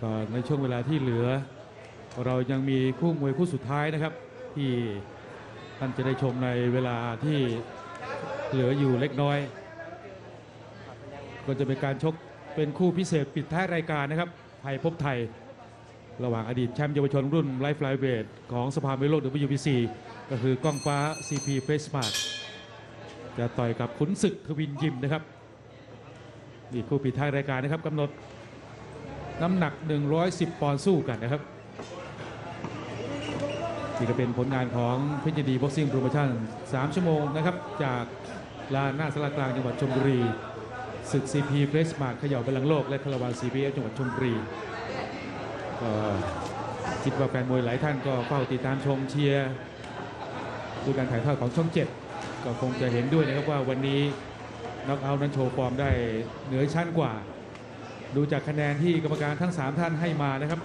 ก็ในช่วงเวลาที่เหลือ เรายังมีคู่มวยคู่สุดท้ายนะครับ ที่ท่านจะได้ชมในเวลาที่เหลืออยู่เล็กน้อย ก็จะเป็นการชกเป็นคู่พิเศษปิดท้ายรายการนะครับ ไทยพบไทย ระหว่างอดีตแชมป์เยาวชนรุ่นไลฟ์ไลเวทของสภาเมโลก WBC ก็คือกล้องฟ้า CP f a c e m a r k จะต่อยกับขุนศึกทวินยิมนะครับนี่คู่ปิดท้ายรายการนะครับกำหนด น้ำหนัก 110 ปอนด์สู้กันนะครับนี่ก็เป็นผลงานของเพชรดีบ็อกซิ่งโปรโมชั่น 3 ชั่วโมงนะครับ จากลานหน้าสารากลางจังหวัดชลบุรีศึก CP เฟสมาร์เขย่าบอลลังโลก และคาราวาน CPF จังหวัดชลบุรีก็คิดว่าแฟนมวยหลายท่านก็เฝ้าติดตามชมเชียร์ดูการถ่ายทอดของช่อง7ก็คงจะเห็นด้วยนะครับว่าวันนี้น็อกเอาท์นั้นโชว์ฟอร์มได้เหนือชั้นกว่า ดูจากคะแนนที่กรรมการทั้ง 3 ท่านให้มานะครับ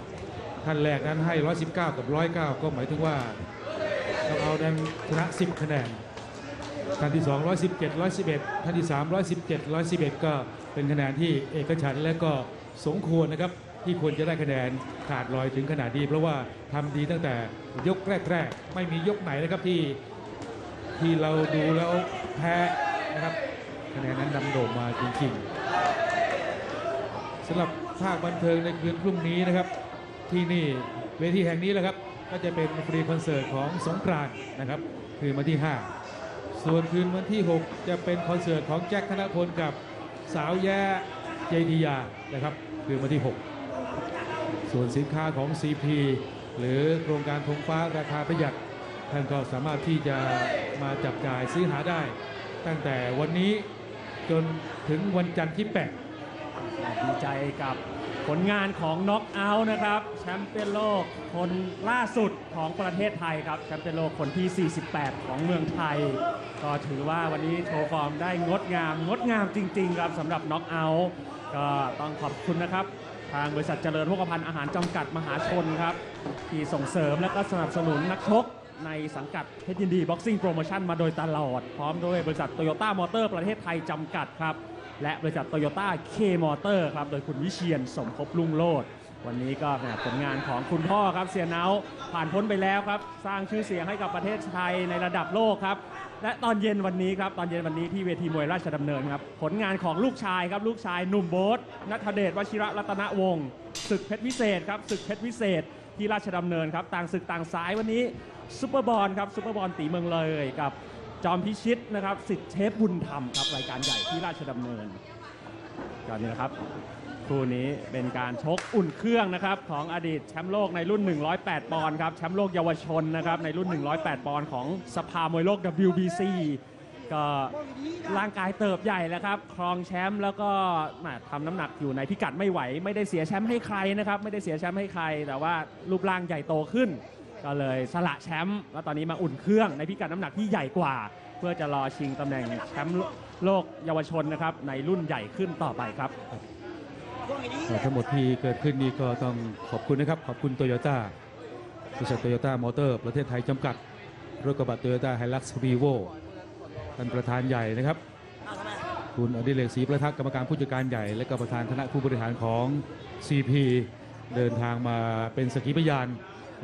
ท่านแรกนั้นให้ 119 กับ 109 ก็หมายถึงว่าน็อกเอาท์นั้นชนะ 10 คะแนน ท่านที่ 2 117 111 ท่านที่ 3 117 111 ก็เป็นคะแนนที่เอกฉันและก็สมควรนะครับที่ควรจะได้คะแนนขาดลอยถึงขนาดนี้เพราะว่าทำดีตั้งแต่ยกแรกๆ ไม่มียกไหนนะครับที่ที่เราดูแล้วแพ้นะครับคะแนนนั้นนำโด่งมาจริงๆำหรับภาคบันเทิงในคืนพรุ่งนี้นะครับ ที่นี่เวทีแห่งนี้แหละครับ ก็จะเป็นฟรีคอนเสิร์ตของสงกรานต์นะครับ คืนวันที่ 5 ส่วนคืนวันที่ 6 จะเป็นคอนเสิร์ตของแจ็คธนพลกับสาวแย่เจดียานะครับ คืนวันที่ 6 ส่วนสินค้าของ CP หรือโครงการธงฟ้าราคาประหยัดท่านก็สามารถที่จะมาจับจ่ายซื้อหาได้ ตั้งแต่วันนี้จนถึงวันจันทร์ที่ 8 ดีใจกับผลงานของน็อกเอาท์นะครับ แชมป์เปี้ยนโลกคนล่าสุดของประเทศไทยครับ แชมป์เปี้ยนโลกคนที่ 48 ของเมืองไทย ก็ถือว่าวันนี้โชว์ฟอร์มได้งดงาม งดงามจริง ๆ ครับสำหรับน็อกเอาท์ก็ต้องขอบคุณนะครับ ทางบริษัทเจริญพกพันธ์อาหารจำกัดมหาชนครับ ที่ส่งเสริมและก็สนับสนุนนักชกในสังกัดเพชรยินดีบ็อกซิ่งโปรโมชั่นมาโดยตลอด พร้อมด้วยบริษัทโตโยต้ามอเตอร์ประเทศไทยจำกัดครับ และบริษัทโตโยต้าเคมอเตอร์ครับ โดยคุณวิเชียนสมภพลุงโลด วันนี้ก็ผลงานของคุณพ่อครับเสียเนาผ่านพ้นไปแล้วครับ สร้างชื่อเสียงให้กับประเทศไทยในระดับโลกครับ และตอนเย็นวันนี้ครับ ตอนเย็นวันนี้ที่เวทีมวยราชดำเนินครับ ผลงานของลูกชายครับลูกชายหนุ่มโบ๊ทนัทเดชวชิระรัตนวงศ์ศึกเพชรวิเศษครับศึกเพชรวิเศษที่ราชดำเนินครับต่างศึกต่างสายวันนี้ซุปเปอร์บอลครับซุปเปอร์บอลตีเมืองเลยกับ จอมพิชิตนะครับสิทธิ์เชฟบุญธรรมครับรายการใหญ่ที่ราชดำเนินก็นี่นะครับคู่นี้เป็นการชกอุ่นเครื่องนะครับของอดีตแชมป์โลกในรุ่น 108 ปอนด์ครับแชมป์โลกเยาวชนนะครับในรุ่น 108 ปอนด์ของสภามวยโลก WBC ก็ร่างกายเติบใหญ่แล้วครับ ครองแชมป์แล้วก็ม่ทำน้ำหนักอยู่ในพิกัดไม่ไหว ไม่ได้เสียแชมป์ให้ใครนะครับ ไม่ได้เสียแชมป์ให้ใคร แต่ว่ารูปร่างใหญ่โตขึ้น ก็เลยสละแชมป์แล้วตอนนี้มาอุ่นเครื่องในพิกัดน้ำหนักที่ใหญ่กว่า เพื่อจะรอชิงตำแหน่งแชมป์โลกเยาวชนนะครับในรุ่นใหญ่ขึ้นต่อไปครับทั้งหมดที่เกิดขึ้นนี้ก็ต้องขอบคุณนะครับ ขอบคุณโตโยต้าบริษัทโตโยต้ามอเตอร์ ประเทศไทยจำกัดรถกระบะโตโยต้าไฮลักซ์รีโวท่านประธานใหญ่นะครับ คุณอดิเรกศรีประทักษ์กรรมการผู้จัดการใหญ่ และก็ประธานคณะผู้บริหารของ CP เดินทางมาเป็นสกีพยาน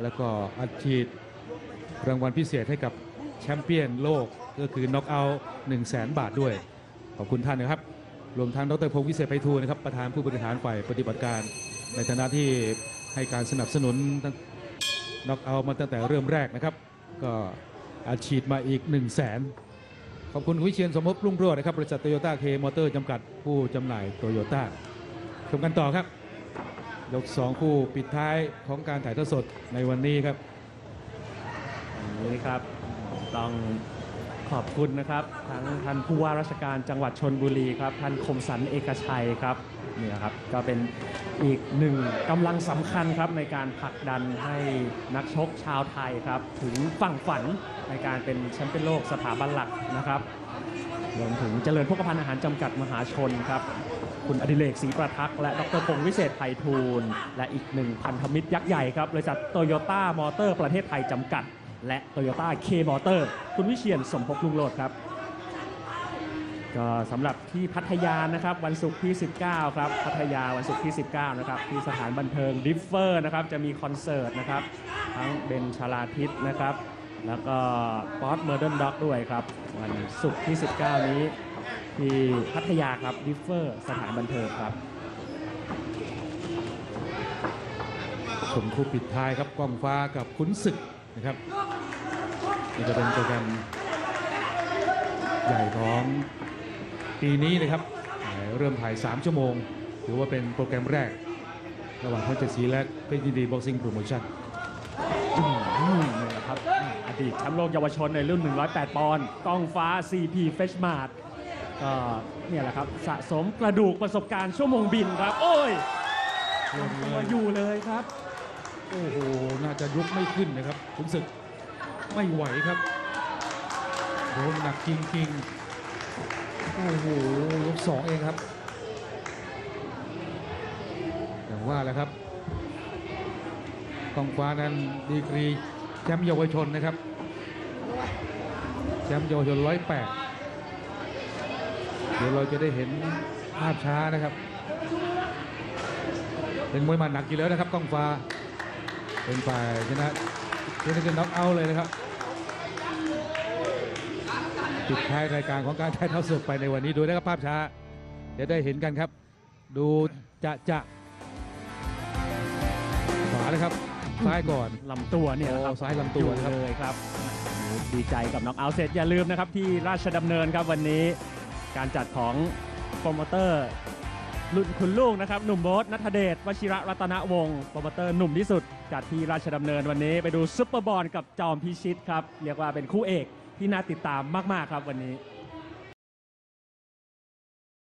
แล้วก็อัดฉีดรางวัลพิเศษให้กับแชมเปี้ยนโลกก็คือน็อกเอาท์1 0 0 0 0 0บาทด้วย ขอบคุณท่านนะครับ รวมทั้งดรพงศ์วิเศษไพฑูรย์นะครับประธานผู้บริหารฝ่ายปฏิบัติการ ในฐานะที่ให้การสนับสนุนน็อกเอาท์มาตั้งแต่เริ่มแรกนะครับ ก็อาฉีดมาอีก 1 0 0 0 0แสนขอบคุณคุณวิเชียนสมภพรุ่งโรจน์นะครับบริษัทโตโยต้าเคมอเตอร์จำกัดผู้จำหน่ายโตโยต้าชมกันต่อครับ ยก2คู่ปิดท้ายของการถ่ายทอดสดในวันนี้ครับนี่ครับต้องขอบคุณนะครับทั้งท่านผู้ว่าราชการจังหวัดชนบุรีครับท่านคมสันเอกชัยครับนี่ครับก็เป็นอีกหนึ่งกำลังสำคัญครับในการผลักดันให้นักชกชาวไทยครับ ถึงฝั่งฝันในการเป็นแชมป์เปี้ยนโลกสถาบันหลักนะครับรวมถึงเจริญพกพันธ์อาหารจำกัดมหาชนครับ คุณอดิเรกศรีประทักษ์และดรพงศ์วิเศษไพฑูรย์และอีกหนึ่งพันธมิตรยักษ์ใหญ่ครับบริษัทโตโยต้ามอเตอร์ประเทศไทยจำกัด และโตโยต้าเคมอเตอร์ คุณวิเชียนสมภพลุงโลดครับก็สำหรับที่พัทยานะครับวันศุกร์ที่ 19 ครับ พัทยาวันศุกร์ที่ 19 นะครับ ที่สถานบันเทิงดิฟเฟอร์นะครับ จะมีคอนเสิร์ตนะครับ ทั้งเบนชาลาทิศนะครับ แล้วก็ป๊อตเมอร์เดนด็อกด้วยครับ วันศุกร์ที่ 19 นี้ ที่พัทยาครับดิฟเฟอร์สถานบันเทิงครับ ชมคู่ปิดท้ายครับกล้องฟ้ากับขุนศึกนะครับนี่จะเป็นโปรแกรมใหญ่ของปีนี้นะครับ เริ่มถ่าย 3 ชั่วโมง ถือว่าเป็นโปรแกรมแรก ระหว่างพระเจดศรีและเพชรยินดีบ็อกซิ่งโปรโมชั่นอืมนี่แหละครับอดีตแชมป์โลกเยาวชนในรุ่น 108 ปอนด์กล้องฟ้า CP f r e s h m a r t ก็เนี่ยแหละครับสะสมกระดูกประสบการณ์ชั่วโมงบินครับ โอ้ยตัวอยู่เลยครับ โอ้โห น่าจะยกไม่ขึ้นนะครับขุนศึกไม่ไหวครับโดนหนักจริงๆ โอ้โหยกสองเองครับ อย่างว่าแหละครับกองฟ้านั้นดีกรีแชมป์เยาวชนนะครับ แชมป์เยาวชนร้อยแปด เดี๋ยวเราจะได้เห็นภาพช้านะครับ เป็นมวยหมันหนักอยู่แล้วนะครับกองฟ้า เป็นฝ่ายชนะชนะกันน็อกเอาท์เลยนะครับปิดท้ายรายการของการถ่ายทอดสดไปในวันนี้ดูนะครับภาพช้าเดี๋ยวได้เห็นกันครับ ดูจะจะขวาเลยครับซ้ายก่อนลำตัวเนี่ยนะครับโอ้ซ้ายลำตัวนะครับอยู่เลยครับดีใจกับน็อกเอาท์เสร็จอย่าลืมนะครับที่ราชดำเนินครับวันนี้ การจัดของโปรโมเตอร์รุ่นคุณลูกนะครับ หนุ่มโบ๊ทนัทเดชวชิระรัตนวงศ์โปรโมเตอร์หนุ่มที่สุด จัดที่ราชดำเนินวันนี้ไปดูซุปเปอร์บอลกับจอมพิชิตครับ เรียกว่าเป็นคู่เอกที่น่าติดตามมาก ๆ ครับวันนี้